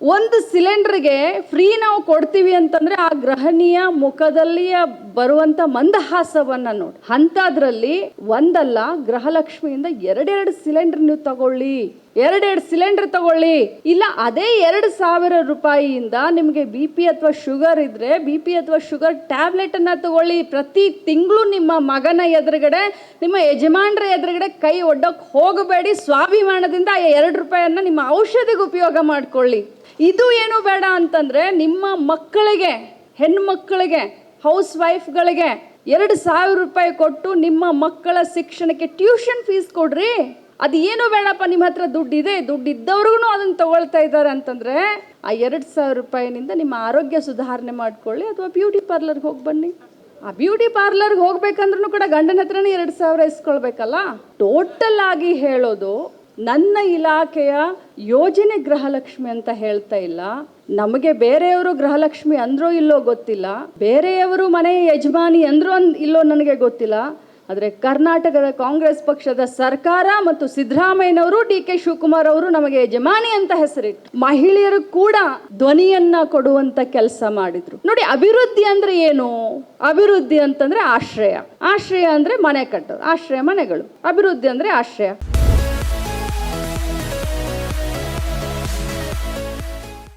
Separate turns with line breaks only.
ಒಂದು ಸಿಲಿಂಡ್ರಿಗೆ ಫ್ರೀ ನಾವು ಕೊಡ್ತೀವಿ ಅಂತಂದರೆ ಆ ಗ್ರಹಣೀಯ ಮುಖದಲ್ಲಿಯ ಬರುವಂಥ ಮಂದಹಾಸವನ್ನು ನೋಡಿ. ಅಂಥದ್ರಲ್ಲಿ ಒಂದಲ್ಲ ಗೃಹಲಕ್ಷ್ಮಿಯಿಂದ ಎರಡೆರಡು ಸಿಲಿಂಡರ್ ನೀವು ತಗೊಳ್ಳಿ. ಎರಡೆರಡು ಸಿಲಿಂಡರ್ ತಗೊಳ್ಳಿ. ಇಲ್ಲ, ಅದೇ ಎರಡು ಸಾವಿರ ರೂಪಾಯಿಯಿಂದ ನಿಮಗೆ ಬಿ ಪಿ ಅಥವಾ ಶುಗರ್ ಇದ್ರೆ ಬಿ ಪಿ ಅಥವಾ ಶುಗರ್ ಟ್ಯಾಬ್ಲೆಟ್ ಅನ್ನ ತಗೊಳ್ಳಿ. ಪ್ರತಿ ತಿಂಗಳು ನಿಮ್ಮ ಮಗನ ಎದುರುಗಡೆ, ನಿಮ್ಮ ಯಜಮಾನ್ರ ಎದುರುಗಡೆ ಕೈ ಒಡ್ಡೋಕೆ ಹೋಗಬೇಡಿ. ಸ್ವಾಭಿಮಾನದಿಂದ ಆ ಎರಡು ರೂಪಾಯಿಯನ್ನು ನಿಮ್ಮ ಔಷಧಿಗೆ ಉಪಯೋಗ ಮಾಡ್ಕೊಳ್ಳಿ. ಇದು ಏನು ಬೇಡ ಅಂತಂದ್ರೆ ನಿಮ್ಮ ಮಕ್ಕಳಿಗೆ ಹೆಣ್ಮಕ್ಕಳಿಗೆ ಹೌಸ್ ವೈಫ್ಗಳಿಗೆ ಎರಡು ಸಾವಿರ ರೂಪಾಯಿ ಕೊಟ್ಟು ನಿಮ್ಮ ಮಕ್ಕಳ ಶಿಕ್ಷಣಕ್ಕೆ ಟ್ಯೂಷನ್ ಫೀಸ್ ಕೊಡ್ರಿ. ಅದು ಏನು ಬೇಡಪ್ಪ, ನಿಮ್ಮ ಹತ್ರ ದುಡ್ಡಿದೆ, ದುಡ್ಡಿದ್ದವ್ರಿಗೂ ಅದನ್ನು ತಗೊಳ್ತಾ ಇದ್ದಾರೆ ಅಂತಂದರೆ, ಆ ಎರಡು ಸಾವಿರ ರೂಪಾಯಿನಿಂದ ನಿಮ್ಮ ಆರೋಗ್ಯ ಸುಧಾರಣೆ ಮಾಡ್ಕೊಳ್ಳಿ ಅಥವಾ ಬ್ಯೂಟಿ ಪಾರ್ಲರ್ಗೆ ಹೋಗಿ ಬನ್ನಿ. ಆ ಬ್ಯೂಟಿ ಪಾರ್ಲರ್ಗೆ ಹೋಗ್ಬೇಕಂದ್ರೂ ಕೂಡ ಗಂಡನ ಹತ್ರನೇ ಎರಡು ಸಾವಿರ ಇಸ್ಕೊಳ್ಬೇಕಲ್ಲ? ಟೋಟಲ್ ಆಗಿ ಹೇಳೋದು, ನನ್ನ ಇಲಾಖೆಯ ಯೋಜನೆ ಗೃಹಲಕ್ಷ್ಮಿ ಅಂತ ಹೇಳ್ತಾ ಇಲ್ಲ. ನಮಗೆ ಬೇರೆಯವರು ಗೃಹಲಕ್ಷ್ಮಿ ಅಂದ್ರೋ ಇಲ್ಲೋ ಗೊತ್ತಿಲ್ಲ. ಬೇರೆಯವರು ಮನೆ ಯಜಮಾನಿ ಅಂದ್ರೋ ಇಲ್ಲೋ ನನಗೆ ಗೊತ್ತಿಲ್ಲ. ಆದರೆ ಕರ್ನಾಟಕದ ಕಾಂಗ್ರೆಸ್ ಪಕ್ಷದ ಸರ್ಕಾರ ಮತ್ತು ಸಿದ್ದರಾಮಯ್ಯನವರು ಡಿ ಕೆ ಶಿವಕುಮಾರ್ ಅವರು ನಮಗೆ ಯಜಮಾನಿ ಅಂತ ಹೆಸರಿಟ್ಟು ಮಹಿಳೆಯರು ಕೂಡ ಧ್ವನಿಯನ್ನ ಕೊಡುವಂತ ಕೆಲಸ ಮಾಡಿದ್ರು. ನೋಡಿ, ಅಭಿವೃದ್ಧಿ ಅಂದ್ರೆ ಏನು? ಅಭಿವೃದ್ಧಿ ಅಂತಂದ್ರೆ ಆಶ್ರಯ. ಆಶ್ರಯ ಅಂದ್ರೆ ಮನೆ ಕಟ್ಟೋದು, ಆಶ್ರಯ ಮನೆಗಳು. ಅಭಿವೃದ್ಧಿ ಅಂದ್ರೆ ಆಶ್ರಯ.